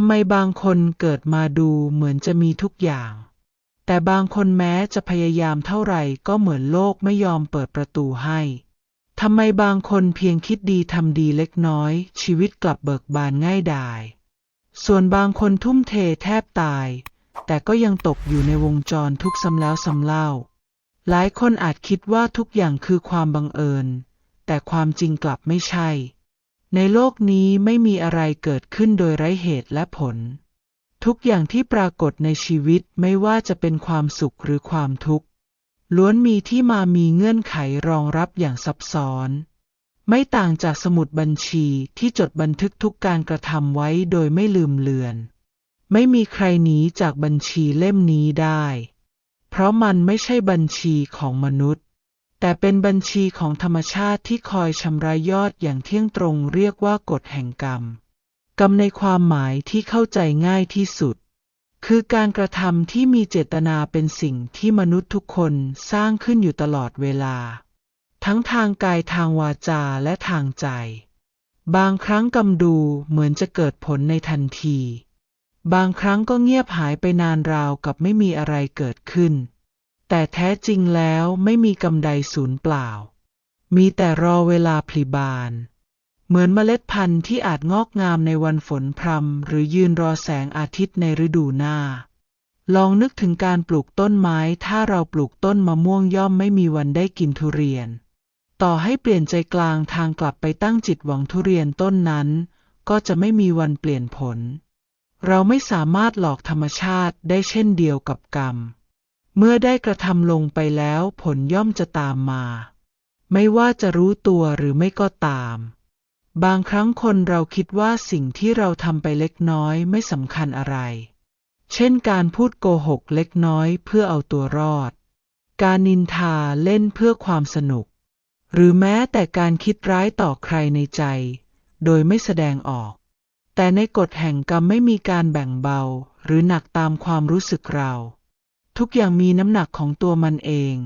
ำไมบางคนเกิดมาดูเหมือนจะมีทุกอย่าง แต่บางคนแม้จะพยายามเท่าไหร่ก็เหมือนโลกไม่ยอมเปิดประตูให้ทำไมบางคนเพียงคิดดีทำดีเล็กน้อย ชีวิตกลับเบิกบานง่ายดาย ส่วนบางคนทุ่มเทแทบตาย แต่ก็ยังตกอยู่ในวงจรทุกข์ซ้ำแล้วซ้ำเล่า หลายคนอาจคิดว่าทุกอย่างคือความบังเอิญ แต่ความจริงกลับไม่ใช่ ในโลกนี้ไม่มีอะไรเกิดขึ้นโดยไร้เหตุและผล ทุกอย่างที่ปรากฏในชีวิตไม่ว่าจะเป็นความสุขหรือความทุกข์ ล้วนมีที่มามีเงื่อนไขรองรับอย่างซับซ้อน ไม่ต่างจากสมุดบัญชีที่จดบันทึกทุกการกระทำไว้โดยไม่ลืมเลือน ไม่มีใครหนีจากบัญชีเล่มนี้ได้ เพราะมันไม่ใช่บัญชีของมนุษย์ แต่เป็นบัญชีของธรรมชาติที่คอยชำระยอดอย่างเที่ยงตรงเรียกว่ากฎแห่งกรรม กรรมในความหมายที่เข้าใจง่ายที่สุด คือการกระทำที่มีเจตนาเป็นสิ่งที่มนุษย์ทุกคนสร้างขึ้นอยู่ตลอดเวลา ทั้งทางกายทางวาจาและทางใจ บางครั้งกรรมดูเหมือนจะเกิดผลในทันที บางครั้งก็เงียบหายไปนานราวกับไม่มีอะไรเกิดขึ้น แต่แท้จริงแล้วไม่มีกำใดสูญเปล่า มีแต่รอเวลาพลิบาน เหมือนเมล็ดพันธุ์ที่อาจงอกงามในวันฝนพรำหรือยืนรอแสงอาทิตย์ในฤดูหน้า ลองนึกถึงการปลูกต้นไม้ ถ้าเราปลูกต้นมะม่วงย่อมไม่มีวันได้กินทุเรียน ต่อให้เปลี่ยนใจกลางทางกลับไปตั้งจิตหวังทุเรียนต้นนั้น ก็จะไม่มีวันเปลี่ยนผล เราไม่สามารถหลอกธรรมชาติได้เช่นเดียวกับกรรม เมื่อได้กระทำลงไปแล้วผลย่อมจะตามมา ไม่ว่าจะรู้ตัวหรือไม่ก็ตาม บางครั้งคนเราคิดว่าสิ่งที่เราทำไปเล็กน้อยไม่สำคัญอะไร เช่นการพูดโกหกเล็กน้อยเพื่อเอาตัวรอด การนินทาเล่นเพื่อความสนุก หรือแม้แต่การคิดร้ายต่อใครในใจ โดยไม่แสดงออก แต่ในกฎแห่งกรรมไม่มีการแบ่งเบาหรือหนักตามความรู้สึกเรา ทุกอย่างมีน้ำหนักของตัวมันเอง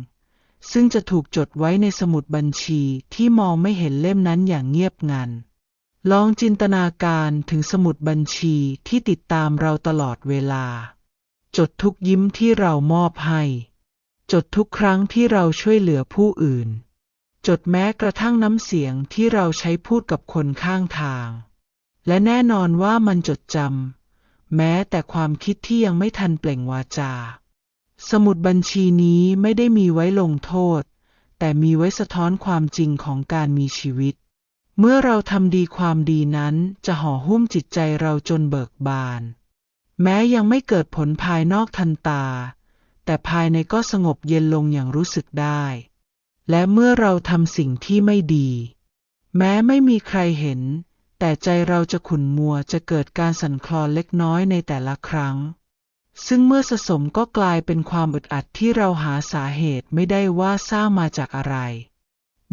ซึ่งจะถูกจดไว้ในสมุดบัญชีที่มองไม่เห็นเล่มนั้นอย่างเงียบงัน ลองจินตนาการถึงสมุดบัญชีที่ติดตามเราตลอดเวลา จดทุกยิ้มที่เรามอบให้ จดทุกครั้งที่เราช่วยเหลือผู้อื่น จดแม้กระทั่งน้ำเสียงที่เราใช้พูดกับคนข้างทาง และแน่นอนว่ามันจดจำแม้แต่ความคิดที่ยังไม่ทันเปล่งวาจา สมุดบัญชีนี้ไม่ได้มีไว้ลงโทษ แต่มีไว้สะท้อนความจริงของการมีชีวิต เมื่อเราทำดีความดีนั้นจะห่อหุ้มจิตใจเราจนเบิกบาน แม้ยังไม่เกิดผลภายนอกทันตา แต่ภายในก็สงบเย็นลงอย่างรู้สึกได้ และเมื่อเราทำสิ่งที่ไม่ดี แม้ไม่มีใครเห็น แต่ใจเราจะขุ่นมัวจะเกิดการสั่นคลอนเล็กน้อยในแต่ละครั้ง ซึ่งเมื่อสะสมก็กลายเป็นความอึดอัดที่เราหาสาเหตุไม่ได้ว่าสร้างมาจากอะไร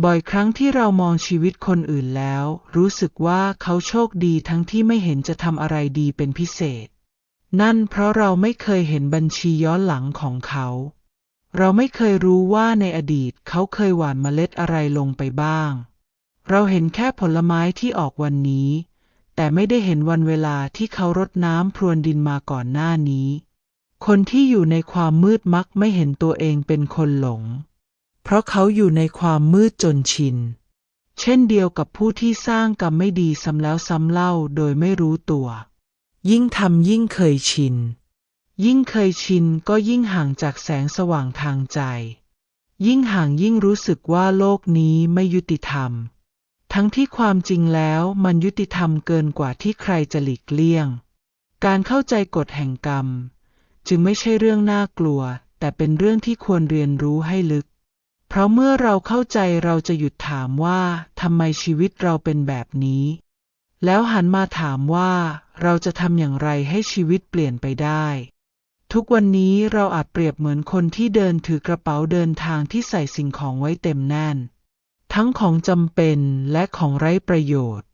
บ่อยครั้งที่เรามองชีวิตคนอื่นแล้ว รู้สึกว่าเขาโชคดีทั้งที่ไม่เห็นจะทำอะไรดีเป็นพิเศษ นั่นเพราะเราไม่เคยเห็นบัญชีย้อนหลังของเขา เราไม่เคยรู้ว่าในอดีตเขาเคยหว่านเมล็ดอะไรลงไปบ้าง เราเห็นแค่ผลไม้ที่ออกวันนี้ แต่ไม่ได้เห็นวันเวลาที่เขารดน้ำพรวนดินมาก่อนหน้านี้ คนที่อยู่ในความมืดมักไม่เห็นตัวเองเป็นคนหลง เพราะเขาอยู่ในความมืดจนชิน เช่นเดียวกับผู้ที่สร้างกรรมไม่ดีซ้ำแล้วซ้ำเล่าโดยไม่รู้ตัว ยิ่งทำยิ่งเคยชิน ยิ่งเคยชินก็ยิ่งห่างจากแสงสว่างทางใจ ยิ่งห่างยิ่งรู้สึกว่าโลกนี้ไม่ยุติธรรม ทั้งที่ความจริงแล้วมันยุติธรรมเกินกว่าที่ใครจะหลีกเลี่ยง การเข้าใจกฎแห่งกรรม จึงไม่ใช่เรื่องน่ากลัว แต่เป็นเรื่องที่ควรเรียนรู้ให้ลึก เพราะเมื่อเราเข้าใจเราจะหยุดถามว่าทำไมชีวิตเราเป็นแบบนี้ แล้วหันมาถามว่าเราจะทำอย่างไรให้ชีวิตเปลี่ยนไปได้ ทุกวันนี้เราอาจเปรียบเหมือนคนที่เดินถือกระเป๋าเดินทางที่ใส่สิ่งของไว้เต็มแน่น ทั้งของจำเป็นและของไร้ประโยชน์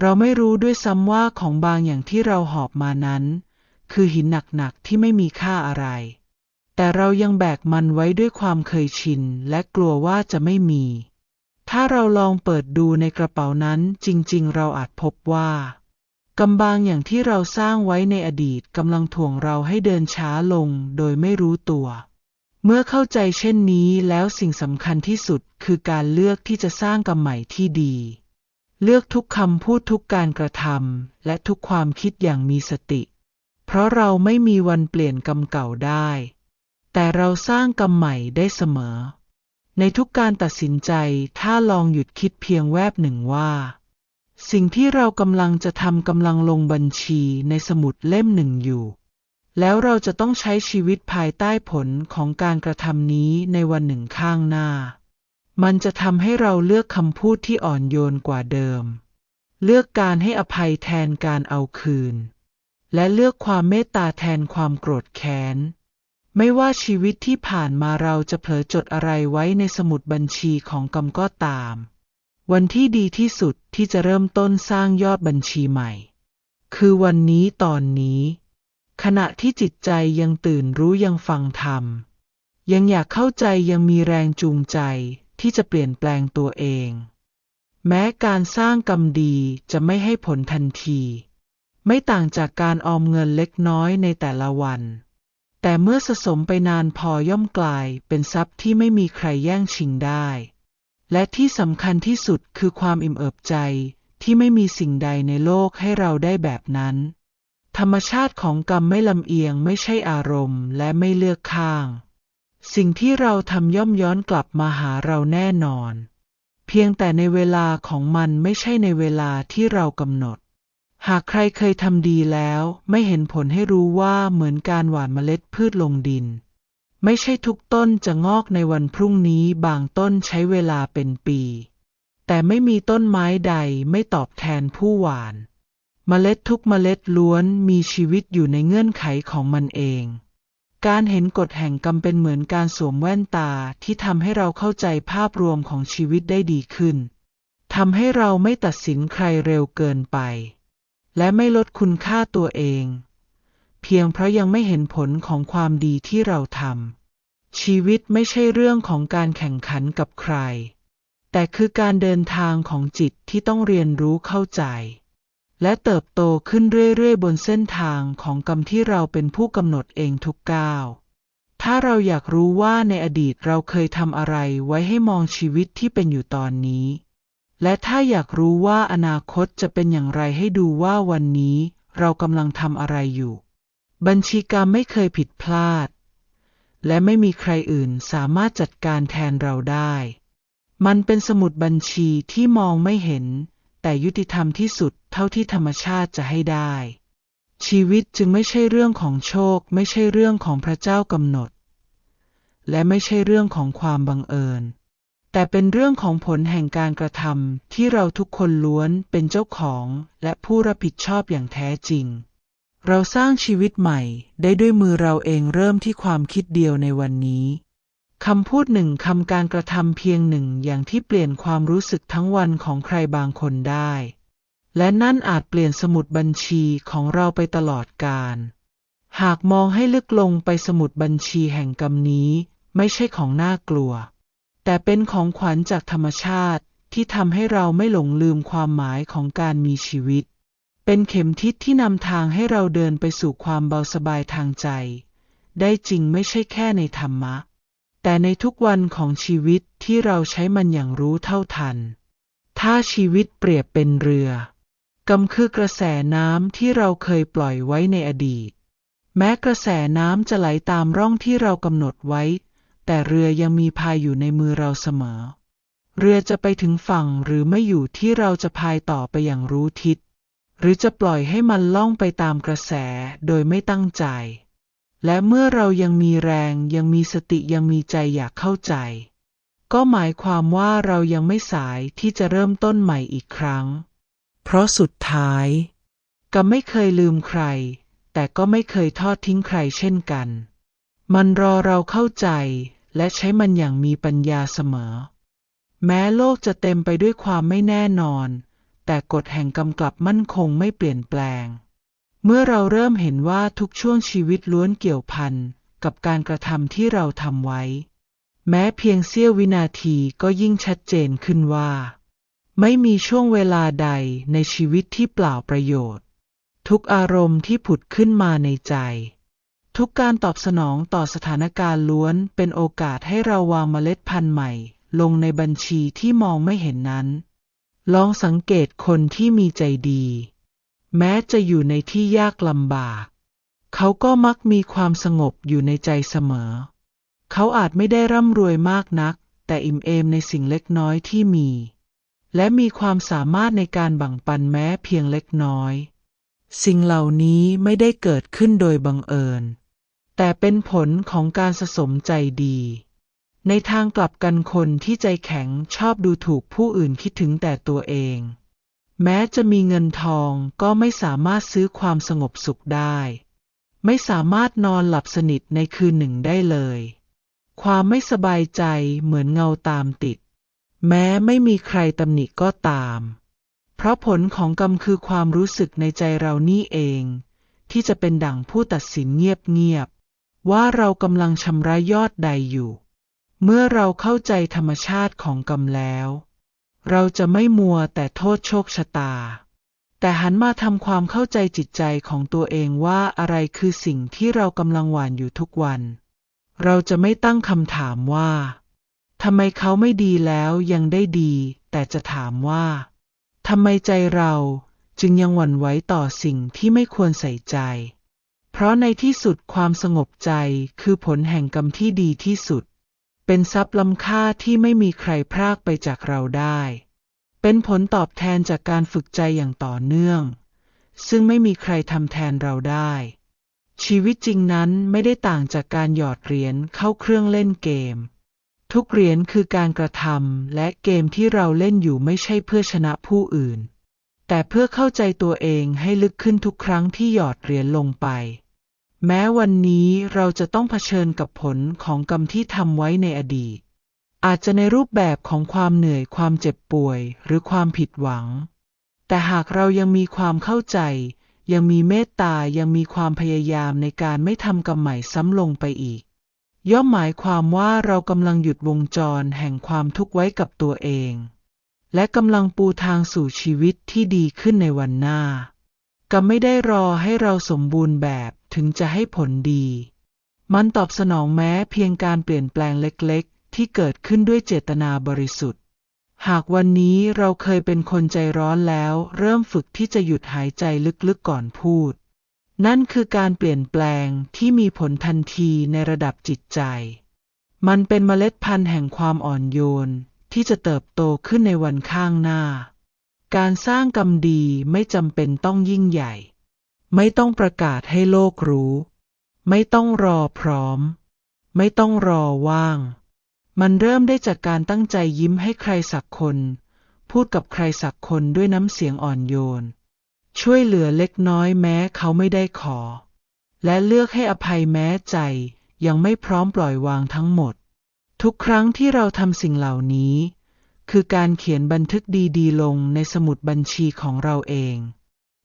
เราไม่รู้ด้วยซ้ำว่าของบางอย่างที่เราหอบมานั้น คือหินหนักๆที่ไม่มีค่าอะไร แต่เรายังแบกมันไว้ด้วยความเคยชินและกลัวว่าจะไม่มี ถ้าเราลองเปิดดูในกระเป๋านั้นจริงๆ เราอาจพบว่ากำบางอย่างที่เราสร้างไว้ในอดีตกำลังถ่วงเราให้เดินช้าลงโดยไม่รู้ตัว เมื่อเข้าใจเช่นนี้แล้วสิ่งสำคัญที่สุดคือการเลือกที่จะสร้างกรรมใหม่ที่ดี เลือกทุกคำพูดทุกการกระทำและทุกความคิดอย่างมีสติ เพราะเราไม่มีวันเปลี่ยนกรรมเก่าได้ แต่เราสร้างกรรมใหม่ได้เสมอ ในทุกการตัดสินใจถ้าลองหยุดคิดเพียงแวบหนึ่งว่า สิ่งที่เรากำลังจะทำกำลังลงบัญชีในสมุดเล่มหนึ่งอยู่ แล้วเราจะต้องใช้ชีวิตภายใต้ผลของการกระทำนี้ในวันหนึ่งข้างหน้า มันจะทำให้เราเลือกคำพูดที่อ่อนโยนกว่าเดิม เลือกการให้อภัยแทนการเอาคืน และเลือกความเมตตาแทนความโกรธแค้น ไม่ว่าชีวิตที่ผ่านมาเราจะเผลอจดอะไรไว้ในสมุดบัญชีของกรรมก็ตาม วันที่ดีที่สุดที่จะเริ่มต้นสร้างยอดบัญชีใหม่ คือวันนี้ตอนนี้ ขณะที่จิตใจยังตื่นรู้ยังฟังธรรม ยังอยากเข้าใจยังมีแรงจูงใจที่จะเปลี่ยนแปลงตัวเอง แม้การสร้างกรรมดีจะไม่ให้ผลทันที ไม่ต่างจากการออมเงินเล็กน้อยในแต่ละวัน แต่เมื่อสะสมไปนานพอย่อมกลายเป็นทรัพย์ที่ไม่มีใครแย่งชิงได้ และที่สำคัญที่สุดคือความอิ่มเอิบใจที่ไม่มีสิ่งใดในโลกให้เราได้แบบนั้น ธรรมชาติของกรรมไม่ลำเอียงไม่ใช่อารมณ์และไม่เลือกข้าง สิ่งที่เราทำย่อมย้อนกลับมาหาเราแน่นอน เพียงแต่ในเวลาของมันไม่ใช่ในเวลาที่เรากำหนด หากใครเคยทำดีแล้วไม่เห็นผลให้รู้ว่าเหมือนการหว่านเมล็ดพืชลงดิน ไม่ใช่ทุกต้นจะงอกในวันพรุ่งนี้บางต้นใช้เวลาเป็นปี แต่ไม่มีต้นไม้ใดไม่ตอบแทนผู้หวาน เมล็ดทุกเมล็ดล้วนมีชีวิตอยู่ในเงื่อนไขของมันเอง การเห็นกฎแห่งกรรมเป็นเหมือนการสวมแว่นตาที่ทำให้เราเข้าใจภาพรวมของชีวิตได้ดีขึ้นทำให้เราไม่ตัดสินใครเร็วเกินไป และไม่ลดคุณค่าตัวเอง เพียงเพราะยังไม่เห็นผลของความดีที่เราทำชีวิตไม่ใช่เรื่องของการแข่งขันกับใคร แต่คือการเดินทางของจิตที่ต้องเรียนรู้เข้าใจ และเติบโตขึ้นเรื่อยๆ บนเส้นทางของกรรมที่เราเป็นผู้กำหนดเองทุกก้าวถ้าเราอยากรู้ว่าในอดีตเราเคยทำอะไรไว้ให้มองชีวิตที่เป็นอยู่ตอนนี้ และถ้าอยากรู้ว่าอนาคตจะเป็นอย่างไรให้ดูว่าวันนี้ เรากำลังทำอะไรอยู่ บัญชีกรรมไม่เคยผิดพลาด และไม่มีใครอื่นสามารถจัดการแทนเราได้ มันเป็นสมุดบัญชีที่มองไม่เห็น แต่ยุติธรรมที่สุดเท่าที่ธรรมชาติจะให้ได้ ชีวิตจึงไม่ใช่เรื่องของโชค ไม่ใช่เรื่องของพระเจ้ากำหนด และไม่ใช่เรื่องของความบังเอิญ แต่เป็นเรื่องของผลแห่งการกระทำที่เราทุกคนล้วนเป็นเจ้าของและผู้รับผิดชอบอย่างแท้จริง เราสร้างชีวิตใหม่ได้ด้วยมือเราเองเริ่มที่ความคิดเดียวในวันนี้คำพูดหนึ่งคำการกระทำเพียงหนึ่งอย่างที่เปลี่ยนความรู้สึกทั้งวันของใครบางคนได้ และนั่นอาจเปลี่ยนสมุดบัญชีของเราไปตลอดกาลหากมองให้ลึกลงไปสมุดบัญชีแห่งกรรมนี้ ไม่ใช่ของน่ากลัว แต่เป็นของขวัญจากธรรมชาติที่ทำให้เราไม่หลงลืมความหมายของการมีชีวิต เป็นเข็มทิศที่นำทางให้เราเดินไปสู่ความเบาสบายทางใจ ได้จริงไม่ใช่แค่ในธรรมะ แต่ในทุกวันของชีวิตที่เราใช้มันอย่างรู้เท่าทัน ถ้าชีวิตเปรียบเป็นเรือกรรมคือกระแสน้ำที่เราเคยปล่อยไว้ในอดีต แม้กระแสน้ำจะไหลตามร่องที่เรากำหนดไว้ แต่เรือยังมีพายอยู่ในมือเราเสมอ เรือจะไปถึงฝั่งหรือไม่อยู่ที่เราจะพายต่อไปอย่างรู้ทิศ หรือจะปล่อยให้มันล่องไปตามกระแสโดยไม่ตั้งใจ และเมื่อเรายังมีแรงยังมีสติยังมีใจอยากเข้าใจ ก็หมายความว่าเรายังไม่สายที่จะเริ่มต้นใหม่อีกครั้ง เพราะสุดท้ายก็ไม่เคยลืมใคร แต่ก็ไม่เคยทอดทิ้งใครเช่นกัน มันรอเราเข้าใจ และใช้มันอย่างมีปัญญาเสมอ แม้โลกจะเต็มไปด้วยความไม่แน่นอน แต่กฎแห่งกำกลับมั่นคงไม่เปลี่ยนแปลง เมื่อเราเริ่มเห็นว่าทุกช่วงชีวิตล้วนเกี่ยวพันกับการกระทำที่เราทำไว้ แม้เพียงเสี้ยววินาทีก็ยิ่งชัดเจนขึ้นว่า ไม่มีช่วงเวลาใดในชีวิตที่เปล่าประโยชน์ ทุกอารมณ์ที่ผุดขึ้นมาในใจ ทุกการตอบสนองต่อสถานการณ์ล้วนเป็นโอกาสให้เราวางเมล็ดพันธุ์ใหม่ ลงในบัญชีที่มองไม่เห็นนั้น ลองสังเกตคนที่มีใจดี แม้จะอยู่ในที่ยากลำบาก เขาก็มักมีความสงบอยู่ในใจเสมอ เขาอาจไม่ได้ร่ำรวยมากนัก แต่อิ่มเอมในสิ่งเล็กน้อยที่มี และมีความสามารถในการแบ่งปันแม้เพียงเล็กน้อย สิ่งเหล่านี้ไม่ได้เกิดขึ้นโดยบังเอิญ แต่เป็นผลของการสะสมใจดี ในทางกลับกันคนที่ใจแข็งชอบดูถูกผู้อื่นคิดถึงแต่ตัวเอง แม้จะมีเงินทองก็ไม่สามารถซื้อความสงบสุขได้ ไม่สามารถนอนหลับสนิทในคืนหนึ่งได้เลย ความไม่สบายใจเหมือนเงาตามติด แม้ไม่มีใครตำหนิก็ตาม เพราะผลของกรรมคือความรู้สึกในใจเรานี่เอง ที่จะเป็นดั่งผู้ตัดสินเงียบๆว่าเรากำลังชำระยอดใดอยู่ เมื่อเราเข้าใจธรรมชาติของกรรมแล้ว เราจะไม่มัวแต่โทษโชคชะตา แต่หันมาทำความเข้าใจจิตใจของตัวเองว่าอะไรคือสิ่งที่เรากำลังหวานอยู่ทุกวัน เราจะไม่ตั้งคำถามว่าทำไมเขาไม่ดีแล้วยังได้ดี แต่จะถามว่า ทำไมใจเราจึงยังหวั่นไหวต่อสิ่งที่ไม่ควรใส่ใจ เพราะในที่สุดความสงบใจคือผลแห่งกรรมที่ดีที่สุด เป็นทรัพย์ล้ำค่าที่ไม่มีใครพรากไปจากเราได้ เป็นผลตอบแทนจากการฝึกใจอย่างต่อเนื่อง ซึ่งไม่มีใครทำแทนเราได้ ชีวิตจริงนั้นไม่ได้ต่างจากการหยอดเหรียญเข้าเครื่องเล่นเกม ทุกเหรียญคือการกระทำและเกมที่เราเล่นอยู่ไม่ใช่เพื่อชนะผู้อื่น แต่เพื่อเข้าใจตัวเองให้ลึกขึ้นทุกครั้งที่หยอดเหรียญลงไป แม้วันนี้เราจะต้องเผชิญกับผลของกรรมที่ทำไว้ในอดีต อาจจะในรูปแบบของความเหนื่อยความเจ็บป่วยหรือความผิดหวัง แต่หากเรายังมีความเข้าใจ ยังมีเมตตายังมีความพยายามในการไม่ทำกรรมใหม่ซ้ำลงไปอีก ย่อมหมายความว่าเรากำลังหยุดวงจรแห่งความทุกข์ไว้กับตัวเอง และกำลังปูทางสู่ชีวิตที่ดีขึ้นในวันหน้ากรรมไม่ได้รอให้เราสมบูรณ์แบบถึงจะให้ผลดี มันตอบสนองแม้เพียงการเปลี่ยนแปลงเล็กๆ ที่เกิดขึ้นด้วยเจตนาบริสุทธิ์ หากวันนี้เราเคยเป็นคนใจร้อนแล้ว เริ่มฝึกที่จะหยุดหายใจลึกๆก่อนพูด นั่นคือการเปลี่ยนแปลงที่มีผลทันทีในระดับจิตใจ มันเป็นเมล็ดพันธุ์แห่งความอ่อนโยนที่จะเติบโตขึ้นในวันข้างหน้า การสร้างกรรมดีไม่จำเป็นต้องยิ่งใหญ่ ไม่ต้องประกาศให้โลกรู้ ไม่ต้องรอพร้อม ไม่ต้องรอว่าง มันเริ่มได้จากการตั้งใจยิ้มให้ใครสักคน พูดกับใครสักคนด้วยน้ำเสียงอ่อนโยน ช่วยเหลือเล็กน้อยแม้เขาไม่ได้ขอ และเลือกให้อภัยแม้ใจ ยังไม่พร้อมปล่อยวางทั้งหมด ทุกครั้งที่เราทำสิ่งเหล่านี้ คือการเขียนบันทึกดีๆ ลงในสมุดบัญชีของเราเอง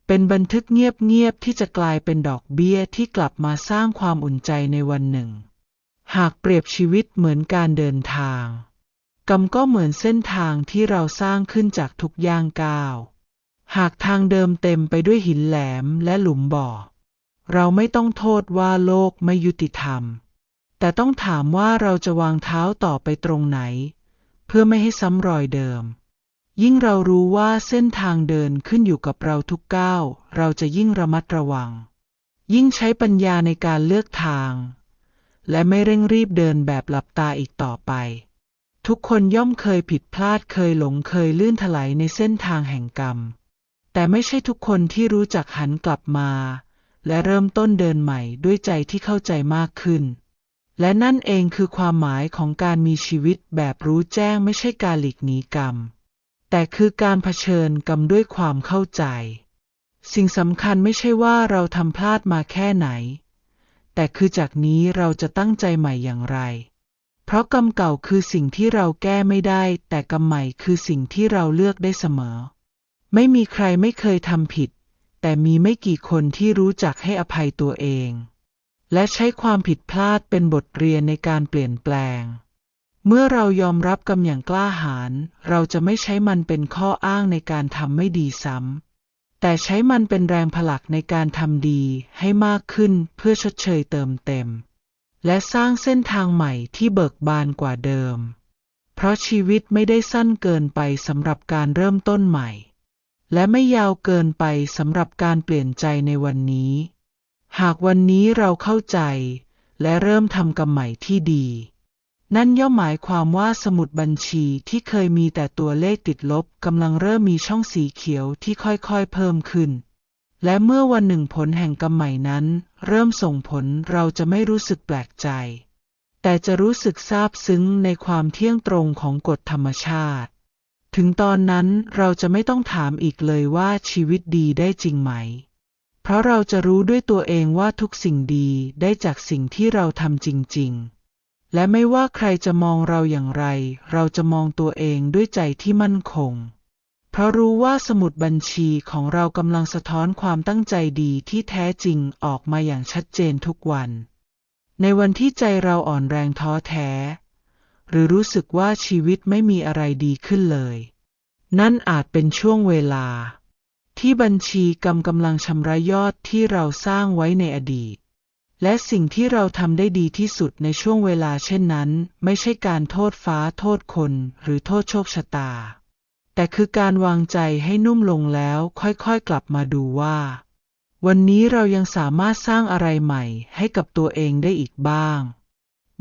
เป็นบันทึกเงียบๆที่จะกลายเป็นดอกเบี้ยที่กลับมาสร้างความอุ่นใจในวันหนึ่ง หากเปรียบชีวิตเหมือนการเดินทาง กรรมก็เหมือนเส้นทางที่เราสร้างขึ้นจากทุกย่างก้าว หากทางเดิมเต็มไปด้วยหินแหลมและหลุมบ่อ เราไม่ต้องโทษว่าโลกไม่ยุติธรรม แต่ต้องถามว่าเราจะวางเท้าต่อไปตรงไหน เพื่อไม่ให้ซ้ำรอยเดิม ยิ่งเรารู้ว่าเส้นทางเดินขึ้นอยู่กับเราทุกก้าว เราจะยิ่งระมัดระวัง ยิ่งใช้ปัญญาในการเลือกทาง และไม่เร่งรีบเดินแบบหลับตาอีกต่อไป ทุกคนย่อมเคยผิดพลาดเคยหลงเคยลื่นถลายในเส้นทางแห่งกรรม แต่ไม่ใช่ทุกคนที่รู้จักหันกลับมา และเริ่มต้นเดินใหม่ด้วยใจที่เข้าใจมากขึ้น และนั่นเองคือความหมายของการมีชีวิตแบบรู้แจ้งไม่ใช่การหลีกหนีกรรม แต่คือการเผชิญกรรมด้วยความเข้าใจ สิ่งสำคัญไม่ใช่ว่าเราทำพลาดมาแค่ไหน แต่คือจากนี้เราจะตั้งใจใหม่อย่างไร เพราะกรรมเก่าคือสิ่งที่เราแก้ไม่ได้ แต่กรรมใหม่คือสิ่งที่เราเลือกได้เสมอ ไม่มีใครไม่เคยทำผิด แต่มีไม่กี่คนที่รู้จักให้อภัยตัวเอง และใช้ความผิดพลาดเป็นบทเรียนในการเปลี่ยนแปลง เมื่อเรายอมรับกรรมอย่างกล้าหาญเราจะไม่ใช้มันเป็นข้ออ้างในการทำไม่ดีซ้ำแต่ใช้มันเป็นแรงผลักในการทำดีให้มากขึ้นเพื่อชดเชยเติมเต็ม และสร้างเส้นทางใหม่ที่เบิกบานกว่าเดิม เพราะชีวิตไม่ได้สั้นเกินไปสำหรับการเริ่มต้นใหม่ และไม่ยาวเกินไปสำหรับการเปลี่ยนใจในวันนี้ หากวันนี้เราเข้าใจ และเริ่มทำกรรมใหม่ที่ดี นั่นย่อมหมายความว่าสมุดบัญชีที่เคยมีแต่ตัวเลขติดลบกำลังเริ่มมีช่องสีเขียวที่ค่อยๆเพิ่มขึ้น และเมื่อวันหนึ่งผลแห่งกรรมใหม่นั้น เริ่มส่งผลเราจะไม่รู้สึกแปลกใจ แต่จะรู้สึกซาบซึ้งในความเที่ยงตรงของกฎธรรมชาติ ถึงตอนนั้นเราจะไม่ต้องถามอีกเลยว่าชีวิตดีได้จริงไหม เพราะเราจะรู้ด้วยตัวเองว่าทุกสิ่งดีได้จากสิ่งที่เราทำจริง ๆ และไม่ว่าใครจะมองเราอย่างไร เราจะมองตัวเองด้วยใจที่มั่นคง เพราะรู้ว่าสมุดบัญชีของเรากำลังสะท้อนความตั้งใจดีที่แท้จริงออกมาอย่างชัดเจนทุกวัน ในวันที่ใจเราอ่อนแรงท้อแท้ หรือรู้สึกว่าชีวิตไม่มีอะไรดีขึ้นเลย นั่นอาจเป็นช่วงเวลา ที่บัญชีกรรมกำลังชำระยอดที่เราสร้างไว้ในอดีต และสิ่งที่เราทำได้ดีที่สุดในช่วงเวลาเช่นนั้น ไม่ใช่การโทษฟ้าโทษคนหรือโทษโชคชะตา แต่คือการวางใจให้นุ่มลงแล้วค่อยๆกลับมาดูว่า วันนี้เรายังสามารถสร้างอะไรใหม่ให้กับตัวเองได้อีกบ้าง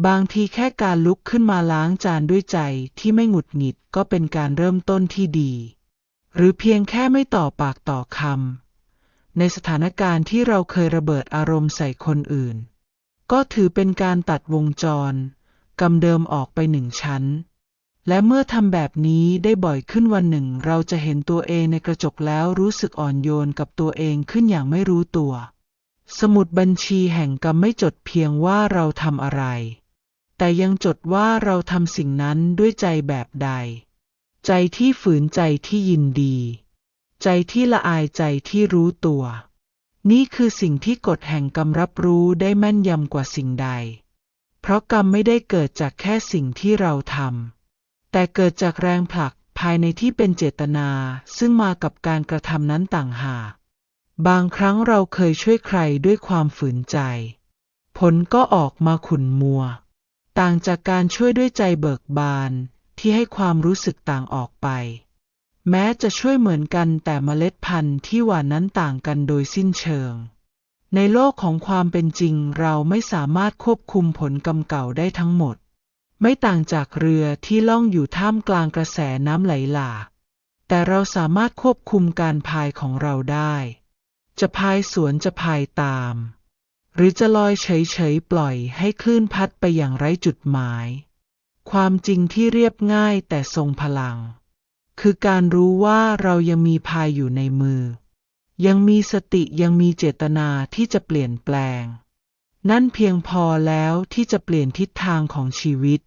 บางทีแค่การลุกขึ้นมาล้างจานด้วยใจที่ไม่หงุดหงิดก็เป็นการเริ่มต้นที่ดี หรือเพียงแค่ไม่ต่อปากต่อคำในสถานการณ์ที่เราเคยระเบิดอารมณ์ใส่คนอื่น ก็ถือเป็นการตัดวงจรกำเดิมออกไปหนึ่งชั้น และเมื่อทำแบบนี้ได้บ่อยขึ้นวันหนึ่ง เราจะเห็นตัวเองในกระจกแล้วรู้สึกอ่อนโยนกับตัวเองขึ้นอย่างไม่รู้ตัว สมุดบัญชีแห่งกรรมไม่จดเพียงว่าเราทำอะไร แต่ยังจดว่าเราทำสิ่งนั้นด้วยใจแบบใด ใจที่ฝืนใจที่ยินดี ใจที่ละอายใจที่รู้ตัว นี่คือสิ่งที่กฎแห่งกรรมรับรู้ได้แม่นยำกว่าสิ่งใด เพราะกรรมไม่ได้เกิดจากแค่สิ่งที่เราทำ แต่เกิดจากแรงผลักภายในที่เป็นเจตนา ซึ่งมากับการกระทำนั้นต่างหากบางครั้งเราเคยช่วยใครด้วยความฝืนใจ ผลก็ออกมาขุ่นมัว ต่างจากการช่วยด้วยใจเบิกบาน ที่ให้ความรู้สึกต่างออกไป แม้จะช่วยเหมือนกันแต่เมล็ดพันธุ์ที่หวานนั้นต่างกันโดยสิ้นเชิง ในโลกของความเป็นจริงเราไม่สามารถควบคุมผลกรรมเก่าได้ทั้งหมด ไม่ต่างจากเรือที่ล่องอยู่ท่ามกลางกระแสน้ำไหลหลากแต่เราสามารถควบคุมการพายของเราได้ จะพายสวนจะพายตาม หรือจะลอยเฉยๆปล่อยให้คลื่นพัดไปอย่างไร้จุดหมาย ความจริงที่เรียบง่ายแต่ทรงพลัง คือการรู้ว่าเรายังมีพายอยู่ในมือ ยังมีสติยังมีเจตนาที่จะเปลี่ยนแปลง นั่นเพียงพอแล้วที่จะเปลี่ยนทิศทางของชีวิต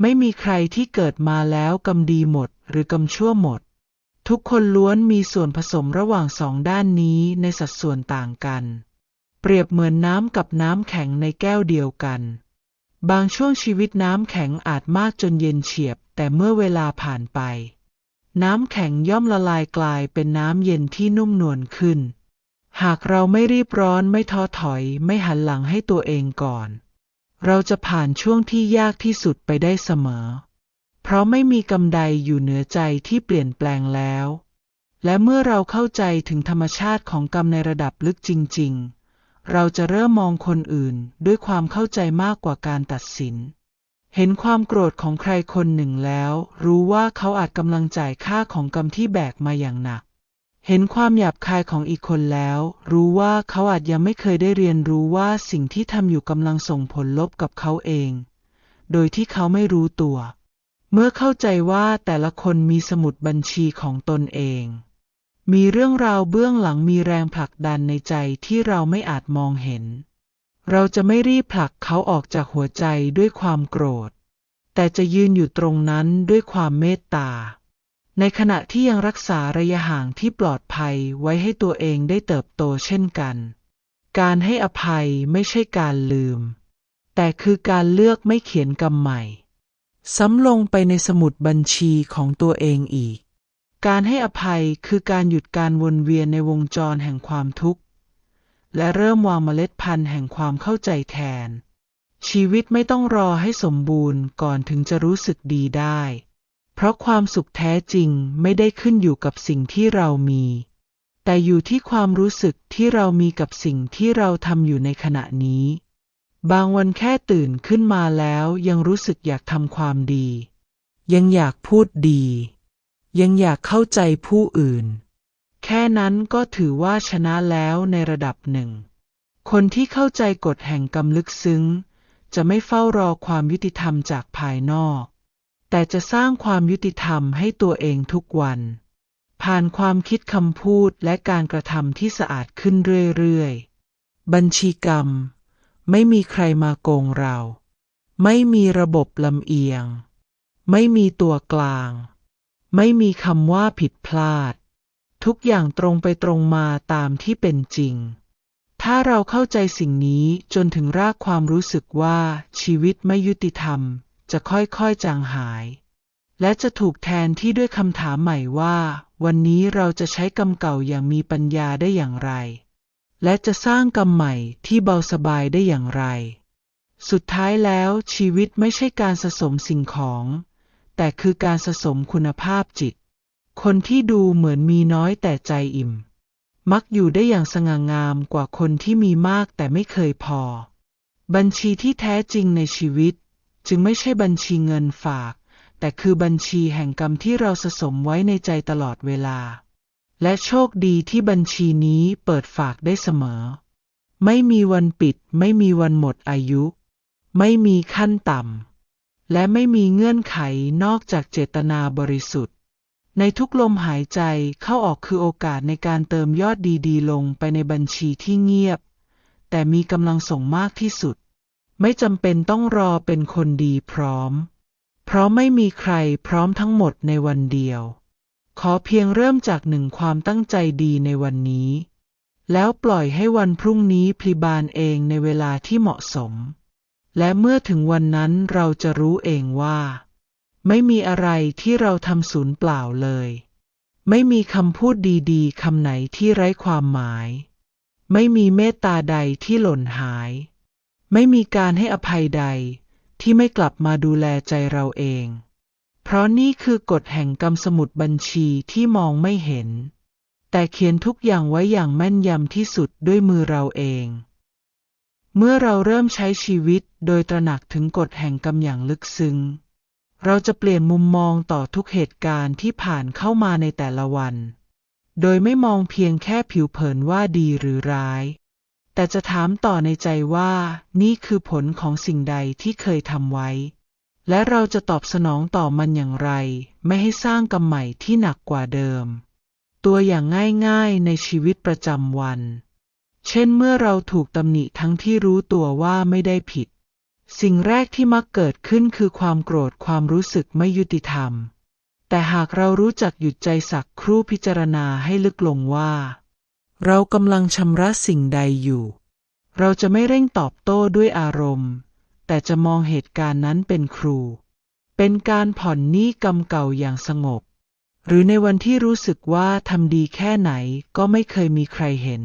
ไม่มีใครที่เกิดมาแล้วกำดีหมดหรือกำชั่วหมด ทุกคนล้วนมีส่วนผสมระหว่างสองด้านนี้ในสัดส่วนต่างกัน เปรียบเหมือนน้ำกับน้ำแข็งในแก้วเดียวกัน บางช่วงชีวิตน้ำแข็งอาจมากจนเย็นเฉียบ แต่เมื่อเวลาผ่านไป น้ำแข็งย่อมละลายกลายเป็นน้ำเย็นที่นุ่มนวลขึ้น หากเราไม่รีบร้อนไม่ท้อถอย ไม่หันหลังให้ตัวเองก่อน เราจะผ่านช่วงที่ยากที่สุดไปได้เสมอ เพราะไม่มีกำใดอยู่เหนือใจที่เปลี่ยนแปลงแล้วและเมื่อเราเข้าใจถึงธรรมชาติของกรรมในระดับลึกจริง ๆ เราจะเริ่มมองคนอื่นด้วยความเข้าใจมากกว่าการตัดสิน เห็นความโกรธของใครคนหนึ่งแล้ว รู้ว่าเขาอาจกำลังจ่ายค่าของกรรมที่แบกมาอย่างหนัก เห็นความหยาบคายของอีกคนแล้ว รู้ว่าเขาอาจยังไม่เคยได้เรียนรู้ว่าสิ่งที่ทำอยู่กำลังส่งผลลบกับเขาเอง โดยที่เขาไม่รู้ตัว เมื่อเข้าใจว่าแต่ละคนมีสมุดบัญชีของตนเอง มีเรื่องราวเบื้องหลังมีแรงผลักดันในใจที่เราไม่อาจมองเห็น เราจะไม่รีบผลักเขาออกจากหัวใจด้วยความโกรธ แต่จะยืนอยู่ตรงนั้นด้วยความเมตตา ในขณะที่ยังรักษาระยะห่างที่ปลอดภัยไว้ให้ตัวเองได้เติบโตเช่นกัน การให้อภัยไม่ใช่การลืม แต่คือการเลือกไม่เขียนกรรมใหม่ ซ้ำลงไปในสมุดบัญชีของตัวเองอีก การให้อภัยคือการหยุดการวนเวียนในวงจรแห่งความทุกข์ และเริ่มวางเมล็ดพันธุ์แห่งความเข้าใจแทน ชีวิตไม่ต้องรอให้สมบูรณ์ก่อนถึงจะรู้สึกดีได้ เพราะความสุขแท้จริงไม่ได้ขึ้นอยู่กับสิ่งที่เรามี แต่อยู่ที่ความรู้สึกที่เรามีกับสิ่งที่เราทำอยู่ในขณะนี้ บางวันแค่ตื่นขึ้นมาแล้วยังรู้สึกอยากทำความดี ยังอยากพูดดี ยังอยากเข้าใจผู้อื่น แค่นั้นก็ถือว่าชนะแล้วในระดับหนึ่ง คนที่เข้าใจกฎแห่งกรรมลึกซึ้ง จะไม่เฝ้ารอความยุติธรรมจากภายนอก แต่จะสร้างความยุติธรรมให้ตัวเองทุกวัน ผ่านความคิดคำพูดและการกระทำที่สะอาดขึ้นเรื่อยๆ บัญชีกรรม ไม่มีใครมาโกงเรา ไม่มีระบบลำเอียง ไม่มีตัวกลาง ไม่มีคำว่าผิดพลาด ทุกอย่างตรงไปตรงมาตามที่เป็นจริง ถ้าเราเข้าใจสิ่งนี้จนถึงรากความรู้สึกว่าชีวิตไม่ยุติธรรม จะค่อยๆจางหาย และจะถูกแทนที่ด้วยคำถามใหม่ว่า วันนี้เราจะใช้กรรมเก่าอย่างมีปัญญาได้อย่างไร และจะสร้างกรรมใหม่ที่เบาสบายได้อย่างไร สุดท้ายแล้วชีวิตไม่ใช่การสะสมสิ่งของ แต่คือการสะสมคุณภาพจิต คนที่ดูเหมือนมีน้อยแต่ใจอิ่ม มักอยู่ได้อย่างสง่างามกว่าคนที่มีมากแต่ไม่เคยพอ บัญชีที่แท้จริงในชีวิต จึงไม่ใช่บัญชีเงินฝาก แต่คือบัญชีแห่งกรรมที่เราสะสมไว้ในใจตลอดเวลา และโชคดีที่บัญชีนี้เปิดฝากได้เสมอ ไม่มีวันปิด ไม่มีวันหมดอายุ ไม่มีขั้นต่ำ และไม่มีเงื่อนไขนอกจากเจตนาบริสุทธิ์ ในทุกลมหายใจเข้าออกคือโอกาสในการเติมยอดดีๆ ลงไปในบัญชีที่เงียบ แต่มีกำลังส่งมากที่สุด ไม่จำเป็นต้องรอเป็นคนดีพร้อม เพราะไม่มีใครพร้อมทั้งหมดในวันเดียว ขอเพียงเริ่มจากหนึ่งความตั้งใจดีในวันนี้ แล้วปล่อยให้วันพรุ่งนี้พลิบานเองในเวลาที่เหมาะสม และเมื่อถึงวันนั้นเราจะรู้เองว่า ไม่มีอะไรที่เราทำสูญเปล่าเลย ไม่มีคำพูดดีๆคำไหนที่ไร้ความหมาย ไม่มีเมตตาใดที่หล่นหาย ไม่มีการให้อภัยใดที่ไม่กลับมาดูแลใจเราเอง เพราะนี่คือกฎแห่งกรรมสมุดบัญชีที่มองไม่เห็น แต่เขียนทุกอย่างไว้อย่างแม่นยำที่สุดด้วยมือเราเอง เมื่อเราเริ่มใช้ชีวิตโดยตระหนักถึงกฎแห่งกรรมอย่างลึกซึ้ง เราจะเปลี่ยนมุมมองต่อทุกเหตุการณ์ที่ผ่านเข้ามาในแต่ละวัน โดยไม่มองเพียงแค่ผิวเผินว่าดีหรือร้าย แต่จะถามต่อในใจว่านี่คือผลของสิ่งใดที่เคยทำไว้ และเราจะตอบสนองต่อมันอย่างไร ไม่ให้สร้างกรรมใหม่ที่หนักกว่าเดิม ตัวอย่างง่ายๆในชีวิตประจำวัน เช่นเมื่อเราถูกตำหนิทั้งที่รู้ตัวว่าไม่ได้ผิด สิ่งแรกที่มักเกิดขึ้นคือความโกรธความรู้สึกไม่ยุติธรรม แต่หากเรารู้จักหยุดใจสักครู่พิจารณาให้ลึกลงว่า เรากำลังชำระสิ่งใดอยู่ เราจะไม่เร่งตอบโต้ด้วยอารมณ์ แต่จะมองเหตุการณ์นั้นเป็นครู เป็นการผ่อนหนี้กรรมเก่าอย่างสงบ หรือในวันที่รู้สึกว่าทำดีแค่ไหนก็ไม่เคยมีใครเห็น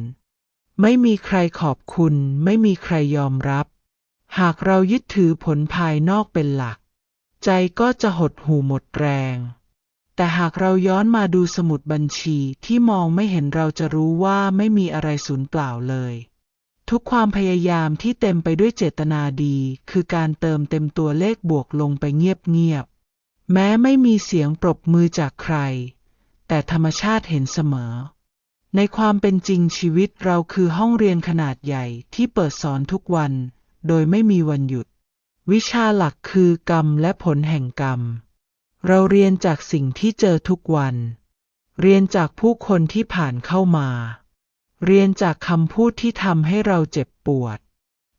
ไม่มีใครขอบคุณ ไม่มีใครยอมรับ หากเรายึดถือผลภายนอกเป็นหลัก ใจก็จะหดหู่หมดแรง แต่หากเราย้อนมาดูสมุดบัญชีที่มองไม่เห็นเราจะรู้ว่าไม่มีอะไรสูญเปล่าเลย ทุกความพยายามที่เต็มไปด้วยเจตนาดี คือการเติมเต็มตัวเลขบวกลงไปเงียบๆแม้ไม่มีเสียงปรบมือจากใคร แต่ธรรมชาติเห็นเสมอ ในความเป็นจริงชีวิตเราคือห้องเรียนขนาดใหญ่ที่เปิดสอนทุกวัน โดยไม่มีวันหยุด วิชาหลักคือกรรมและผลแห่งกรรม เราเรียนจากสิ่งที่เจอทุกวัน เรียนจากผู้คนที่ผ่านเข้ามา เรียนจากคำพูดที่ทำให้เราเจ็บปวด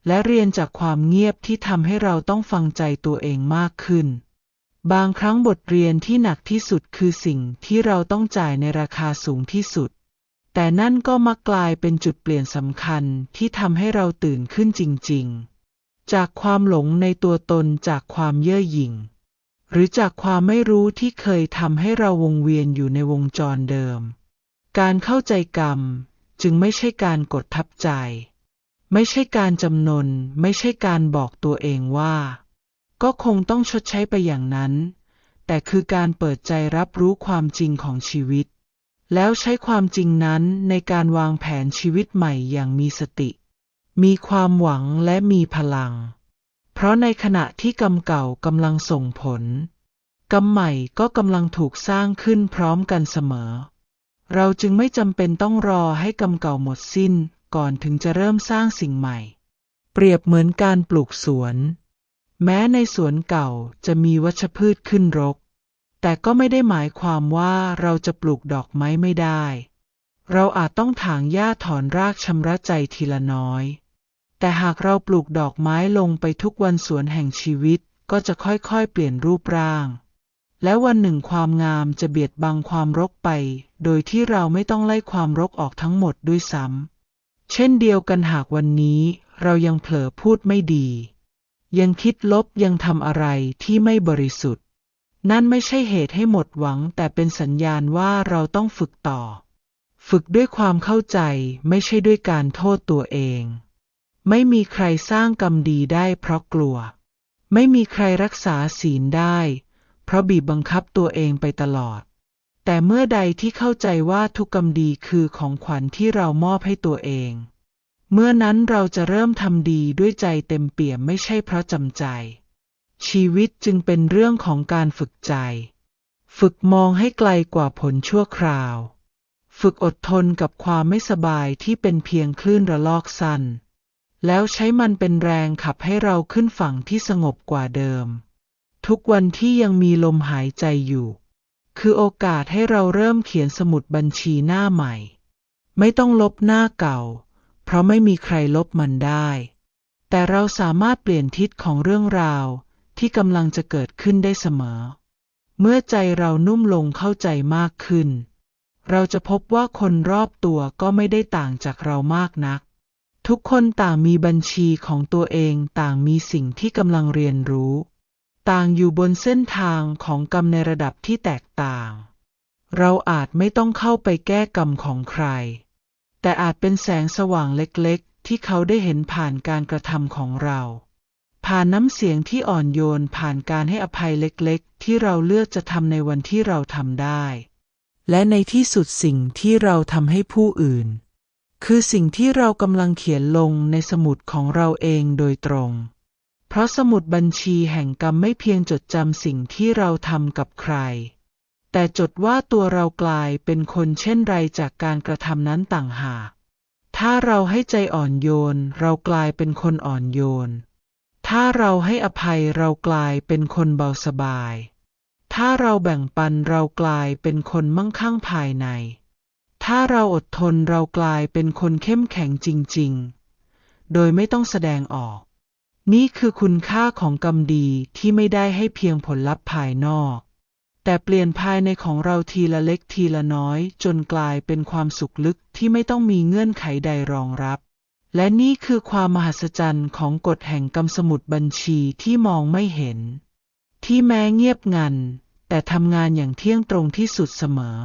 และเรียนจากความเงียบที่ทำให้เราต้องฟังใจตัวเองมากขึ้น บางครั้งบทเรียนที่หนักที่สุดคือสิ่งที่เราต้องจ่ายในราคาสูงที่สุด แต่นั่นก็มักกลายเป็นจุดเปลี่ยนสำคัญที่ทำให้เราตื่นขึ้นจริง ๆ จากความหลงในตัวตนจากความเย่อหยิ่ง หรือจากความไม่รู้ที่เคยทำให้เราวงเวียนอยู่ในวงจรเดิม การเข้าใจกรรมจึงไม่ใช่การกดทับใจ ไม่ใช่การจำนน ไม่ใช่การบอกตัวเองว่า ก็คงต้องชดใช้ไปอย่างนั้น แต่คือการเปิดใจรับรู้ความจริงของชีวิต แล้วใช้ความจริงนั้นในการวางแผนชีวิตใหม่อย่างมีสติ มีความหวังและมีพลัง เพราะในขณะที่กรรมเก่ากำลังส่งผล กรรมใหม่ก็กำลังถูกสร้างขึ้นพร้อมกันเสมอ เราจึงไม่จำเป็นต้องรอให้กรรมเก่าหมดสิ้นก่อนถึงจะเริ่มสร้างสิ่งใหม่ เปรียบเหมือนการปลูกสวน แม้ในสวนเก่าจะมีวัชพืชขึ้นรก แต่ก็ไม่ได้หมายความว่าเราจะปลูกดอกไม้ไม่ได้ เราอาจต้องถางหญ้าถอนรากชำระใจทีละน้อย แต่หากเราปลูกดอกไม้ลงไปทุกวันสวนแห่งชีวิตก็จะค่อยๆ เปลี่ยนรูปร่าง และวันหนึ่งความงามจะเบียดบังความรกไป โดยที่เราไม่ต้องไล่ความรกออกทั้งหมดด้วยซ้ำ เช่นเดียวกันหากวันนี้เรายังเผลอพูดไม่ดี ยังคิดลบยังทำอะไรที่ไม่บริสุทธิ์ นั่นไม่ใช่เหตุให้หมดหวัง แต่เป็นสัญญาณว่าเราต้องฝึกต่อ ฝึกด้วยความเข้าใจไม่ใช่ด้วยการโทษตัวเอง ไม่มีใครสร้างกรรมดีได้เพราะกลัว ไม่มีใครรักษาศีลได้ เพราะบีบบังคับตัวเองไปตลอด แต่เมื่อใดที่เข้าใจว่าทุกกรรมดีคือของขวัญที่เรามอบให้ตัวเอง เมื่อนั้นเราจะเริ่มทำดีด้วยใจเต็มเปี่ยมไม่ใช่เพราะจำใจ ชีวิตจึงเป็นเรื่องของการฝึกใจ ฝึกมองให้ไกลกว่าผลชั่วคราว ฝึกอดทนกับความไม่สบายที่เป็นเพียงคลื่นระลอกสั้น แล้วใช้มันเป็นแรงขับให้เราขึ้นฝั่งที่สงบกว่าเดิม ทุกวันที่ยังมีลมหายใจอยู่ คือโอกาสให้เราเริ่มเขียนสมุดบัญชีหน้าใหม่ ไม่ต้องลบหน้าเก่า เพราะไม่มีใครลบมันได้ แต่เราสามารถเปลี่ยนทิศของเรื่องราว ที่กำลังจะเกิดขึ้นได้เสมอ เมื่อใจเรานุ่มลงเข้าใจมากขึ้น เราจะพบว่าคนรอบตัวก็ไม่ได้ต่างจากเรามากนัก ทุกคนต่างมีบัญชีของตัวเองต่างมีสิ่งที่กำลังเรียนรู้ ต่างอยู่บนเส้นทางของกรรมในระดับที่แตกต่าง เราอาจไม่ต้องเข้าไปแก้กรรมของใคร แต่อาจเป็นแสงสว่างเล็กๆ ที่เขาได้เห็นผ่านการกระทำของเรา ผ่านน้ำเสียงที่อ่อนโยนผ่านการให้อภัยเล็กๆ ที่เราเลือกจะทำในวันที่เราทำได้ และในที่สุดสิ่งที่เราทำให้ผู้อื่น คือสิ่งที่เรากำลังเขียนลงในสมุดของเราเองโดยตรง เพราะสมุดบัญชีแห่งกรรมไม่เพียงจดจำสิ่งที่เราทำกับใคร แต่จดว่าตัวเรากลายเป็นคนเช่นไรจากการกระทำนั้นต่างหากถ้าเราให้ใจอ่อนโยน เรากลายเป็นคนอ่อนโยน ถ้าเราให้อภัยเรากลายเป็นคนเบาสบาย ถ้าเราแบ่งปันเรากลายเป็นคนมั่งคั่งภายใน ถ้าเราอดทนเรากลายเป็นคนเข้มแข็งจริง ๆ โดยไม่ต้องแสดงออก นี่คือคุณค่าของกรรมดีที่ไม่ได้ให้เพียงผลลัพธ์ภายนอก แต่เปลี่ยนภายในของเราทีละเล็กทีละน้อย จนกลายเป็นความสุขลึกที่ไม่ต้องมีเงื่อนไขใดรองรับ และนี่คือความมหัศจรรย์ของกฎแห่งกรรมสมุดบัญชีที่มองไม่เห็น ที่แม้เงียบงัน แต่ทำงานอย่างเที่ยงตรงที่สุดเสมอ